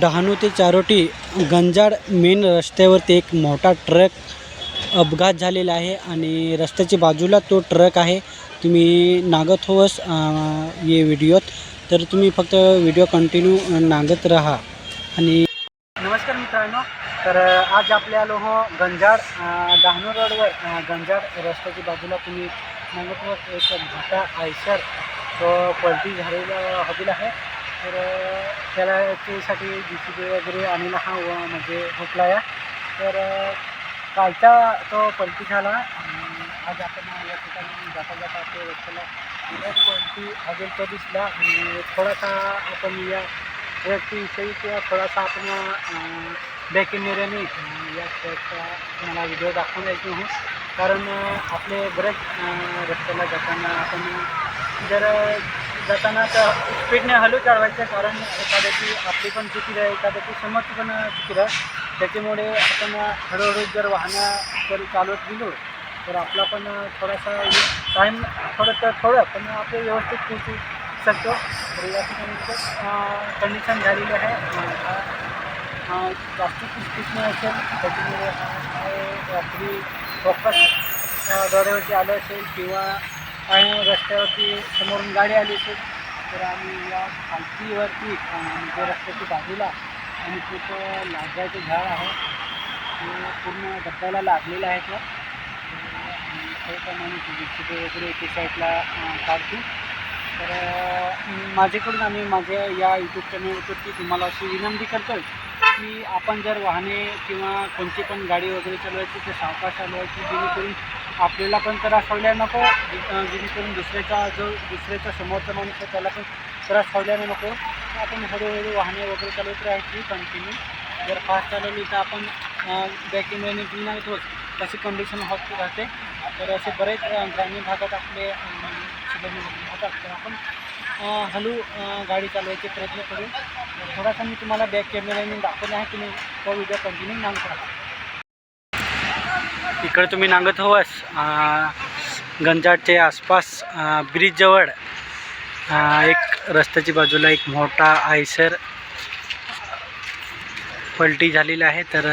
डहाणू ते चारोटी गंजाड मेन रस्त्यावरती एक मोठा ट्रक अपघात झालेला आहे आणि रस्त्याच्या बाजूला तो ट्रक आहे. तुम्ही नागत होवस ये व्हिडिओत. तर तुम्ही फक्त व्हिडिओ कंटिन्यू नागत राहा. आणि नमस्कार मित्रांनो. तर आज आपले आलो हो गंजाड डहाणू रोडवर. गंजाड रस्त्याच्या बाजूला तुम्ही नागत होवस एक मोठा आयसर तो पलटी झालेला हॉबील आहे. तर त्याला त्यासाठी जी सी बी वगैरे आणला हा व म्हणजे हुकला या तर कालचा तो पलटी झाला आज आपण या ठिकाणी जाता जाता आपल्या रस्त्याला एक पलटी हॉटेल तो दिसला आणि थोडासा आपण या व्यक्तीविषयी किंवा थोडासा आपण बेक कॅमेऱ्याने अं, या ट्रॅकचा तुम्हाला व्हिडिओ दाखवून द्यायचे हो कारण आपले बरेच रस्त्याला जाताना आपण जर जाताना तर स्पीडने हलू चढवायचं कारण एखाद्याची आपली पण चुकी आहे एखाद्याची समज पण चुकी आहे. त्याच्यामुळे आपण हळूहळू जर वाहनं जर चालवत गेलो तर आपला पण थोडासा टाईम थोडं तर थोडं पण आपलं व्यवस्थित पोचू शकतो. तर या ठिकाणी कंडिशन झालेली आहे. जास्तीत स्पीडने असेल त्याच्यामुळे रात्री हा आपली फोकस डोळ्यावरती आलं असेल किंवा काही रस्त्यावरती समोरून गाडी आली असेल तर आम्ही या खालतीवरती अं, रस्त्याच्या रस्त्याची बाजूला आणि खूप लागायचं झाड आहे ते पूर्ण डब्याला लागलेलं आहे तर त्याप्रमाणे तिथे वगैरे एके साईडला काढतो. तर माझ्याकडून आम्ही माझ्या या यूट्यूब चॅनलवरती तुम्हाला अशी विनंती करतो की आपण जर वाहने किंवा कोणती पण गाडी वगैरे चालवायची तर सावकाश चालवायची जेणेकरून आपल्याला पण त्रास व्हायला नको जेणेकरून दुसऱ्याचा जो दुसऱ्याचा समोरचा माणूस आहे त्याला पण त्रास व्हायला नको. आपण हळूहळू वाहने वगैरे चालवत राहायची कंटिन्यू जर फास्ट चालवली तर आपण बॅक कॅमेऱ्याने नाही होत तशी कंडिशन होत राहते. तर असे बरेच ग्रामीण भागात आपले होतात. तर आपण अं, हळू गाडी चालवायचे प्रयत्न करू. थोडासा मी तुम्हाला बॅक कॅमेऱ्याने दाखवले आहे. तुम्ही तो व्हिडिओ कंटिन्यू नांगत करा. इकडं तुम्ही नांगत हवस गंजाटचे आसपास ब्रिजजवळ एक रस्त्याची बाजूला एक मोठा आयसर पलटी झालेला आहे तर